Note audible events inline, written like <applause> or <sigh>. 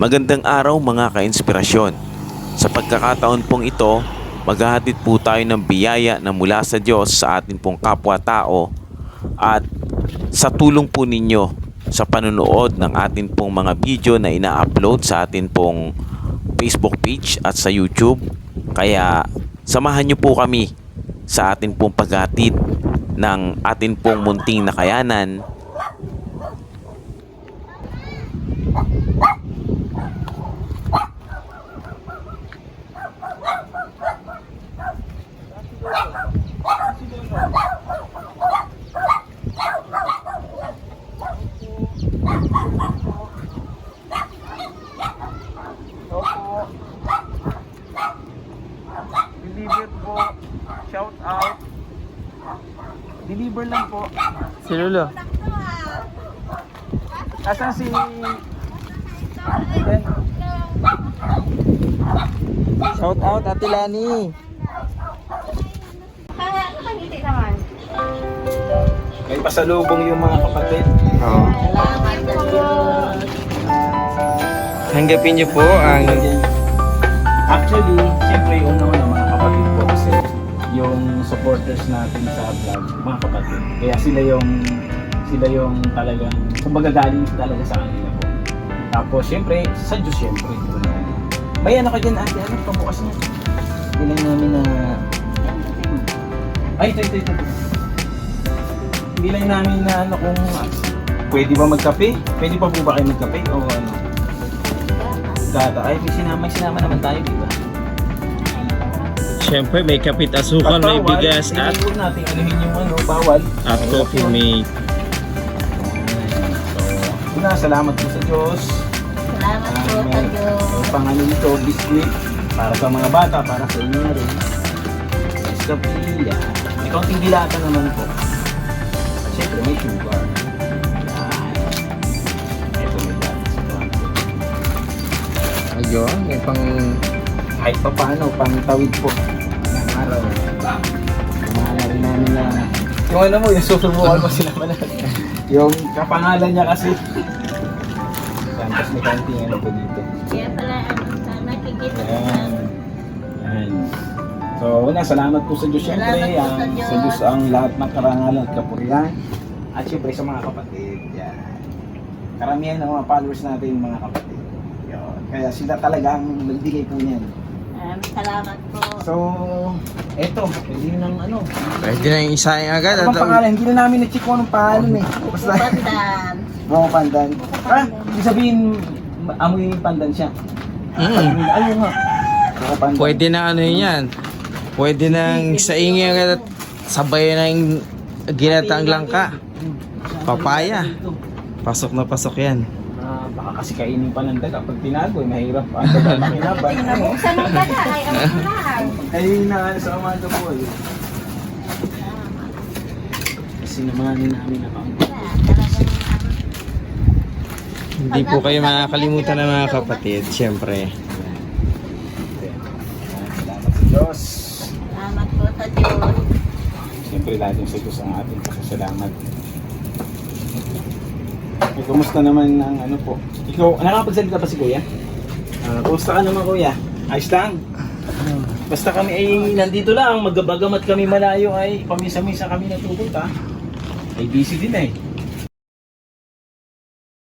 Magandang araw mga ka-inspirasyon. Sa pagkakataon pong ito, maghahatid po tayo ng biyaya na mula sa Diyos sa ating pong kapwa-tao at sa tulong po ninyo sa panunood ng atin pong mga video na ina-upload sa atin pong Facebook page at sa YouTube. Kaya samahan niyo po kami sa atin pong paghatid ng atin pong munting nakayanan Deliver lang po. Si Lolo. Asan si... Shout out Ate Lani. Kang hindi naman? May pasalubong yung mga kapatid. Oo. Salamat. Tanggapin niyo po ang Actually, siyempre una-una mga kapatid ko kasi yung supporters natin sa vlog, mga kapatid. Kaya sila yung sila yung talagang kumbaga galing talaga sa kanila po. Tapos siyempre, sa Diyos siyempre. May ano ka dyan ate, ano pabukas niya? Bilang namin na... Ay, ito, ito, ito. Hindi lang namin na ano kung pwede ba magkape? Pwede pa po ba kayo magkape o ano? Data. Ay, may sinama, sinama naman tayo, di ba? Siyempre may kapit asukan, may bigas at hindi natin anuhin yung ano, bawal. at coffee mate. Una, salamat po sa Diyos. Salamat po sa Diyos. may pangano nito, biskuit. Para sa mga bata, para sa inyo na rin. Escapilla. May kaunting dilata naman po. At syempre, may sugar. Ayun, may pang Kahit pa paano, pang tawid po. Araw. Kamala rin namin na yung ano mo, yung susubukan mo sila manat. yung kapangalan niya kasi. Tapos may kanting ano po dito. Kaya pala, ano, sana nakikita ko Yan. na. Yan. So, una, salamat po sa Diyos sa Ang- Diyos. Sa Diyos ang lahat ng karangalan at kapurihan. At syempre sa mga kapatid. Yan. Karamihan ng mga followers natin mga kapatid. Yun. Kaya sila talaga ang nagbigay po niyan. Maraming salamat po. So, eto, hindi nang ano. Pwede na yung isa yung agad. Ano bang At, pangalan? Hindi na namin na-check kung anong pangalan eh. Basta, Pandan. Buko pandan. <laughs> Ha? Ibig sabihin, amoy pandan siya. Mm. Ayun nga. Buko pandan. pwede na ano yun yan. Pwede nang sa ingi agad at sabay na yung ginatang langka. Papaya. Pasok na pasok yan. Baka kasi kainin pa ng daga. Pag tinago, eh, mahirap pa. Ang daga makinaban. <laughs> Nabuksan mo ba <laughs> na? Ay, ano lang. Ay, na sa umaga po eh. Kasi naman namin na kaunti. Hindi po kayo makakalimutan ng mga kapatid, siyempre. Salamat sa Diyos. Salamat po sa Diyos. Siyempre laging sa Diyos ang ating pasasalamat. Eh, kumusta naman ang ano po? Ikaw, nakakapagsalita ba si Kuya? Ah, kumusta ka naman Kuya? Ayos lang? Basta kami ay nandito lang, magbagamat kami malayo ay pamisa-misa kami natupunta. Ay busy din eh.